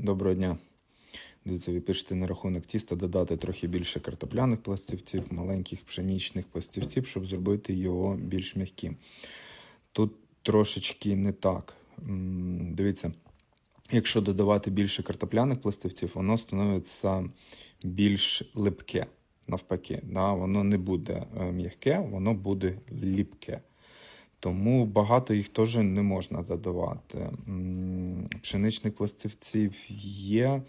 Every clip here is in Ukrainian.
Доброго дня. Дивіться, ви пишете на рахунок тіста додати трохи більше картопляних пластівців, маленьких пшенічних пластівців, щоб зробити його більш м'яким. Тут трошечки не так. Дивіться, якщо додавати більше картопляних пластівців, воно становиться більш липке. Навпаки, да? воно не буде е, м'яке, воно буде ліпке. Тому багато їх теж не можна додавати. Пшеничних пластівців є.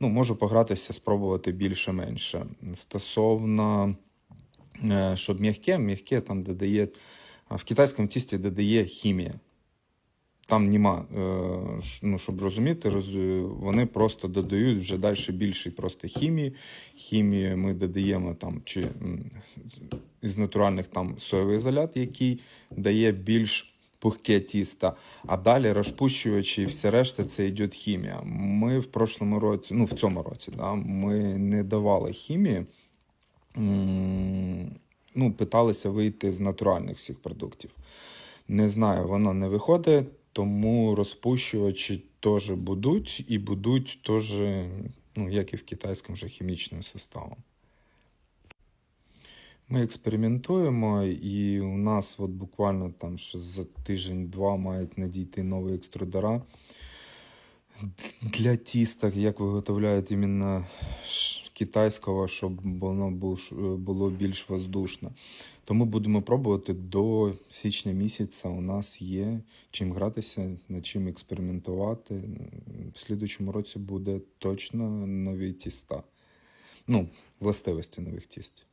Ну, можу погратися, спробувати більше-менше. Стосовно, е, щоб м'яке, м'яке там додає. В китайському тісті додає хімія. Там нема, е, ну, щоб розуміти, вони просто додають вже далі більше просто хімії. Хімії ми додаємо там чи із натуральних там соєвий ізолят, який дає більш пухке тісто, а далі розпущувачі і все решта це йде хімія. Ми в прошлому році, ну в цьому році, да, ми не давали хімії. Ну, питалися вийти з натуральних всіх продуктів. Не знаю, воно не виходить, тому розпущувачі теж будуть і будуть теж, ну, як і в китайському вже хімічним составом. Ми експериментуємо, і у нас от буквально там ще за тиждень-два мають надійти нові екструдера для тіста, як виготовляють іменно китайського, щоб воно було більш воздушне. Тому будемо пробувати до січня місяця. У нас є чим гратися, над чим експериментувати. В слідучому році буде точно нові тіста. Ну, властивості нових тіст.